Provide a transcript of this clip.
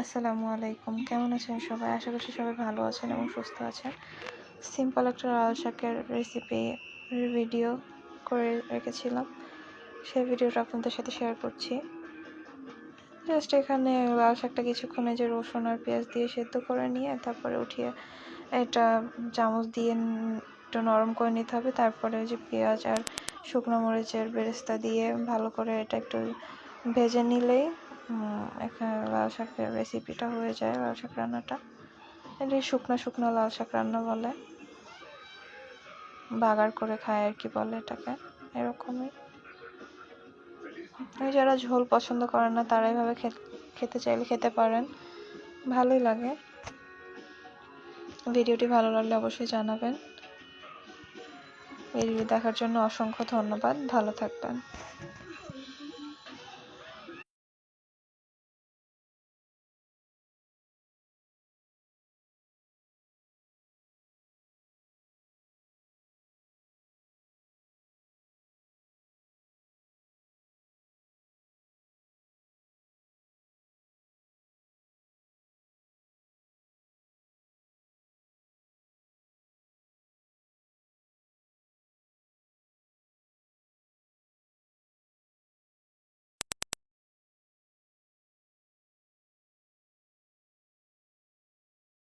আসসালামু আলাইকুম। কেমন আছেন সবাই? আশা করছি সবাই ভালো আছেন এবং সুস্থ আছেন। সিম্পল একটা লাল শাকের রেসিপি ভিডিও করে রেখেছিলাম। সেই ভিডিওটা আপনাদের সাথে শেয়ার করছি। জাস্ট এখানে লাল শাকটা কিছুক্ষণে যে রসুন আর পেঁয়াজ দিয়ে সেদ্ধ করে নিয়ে তারপরে উঠিয়ে এটা চামচ দিয়ে একটু নরম করে নিতে হবে। তারপরে যে পেঁয়াজ আর শুকনো মরিচের বেরেস্তা দিয়ে ভালো করে এটা একটু ভেজে নিলেই এখানে লাল শাকের রেসিপিটা হয়ে যায়, লাল শাক রান্নাটা। এটা শুকনো শুকনো লাল শাক রান্না বলে। বাগার করে খায় আর কি বলে এটাকে, এরকমই। যারা ঝোল পছন্দ করেন না, তারা এভাবে খেতে চাইলে খেতে পারেন। ভালোই লাগে। ভিডিওটি ভালো লাগলে অবশ্যই জানাবেন। ভিডিও দেখার জন্য অসংখ্য ধন্যবাদ। ভালো থাকবেন।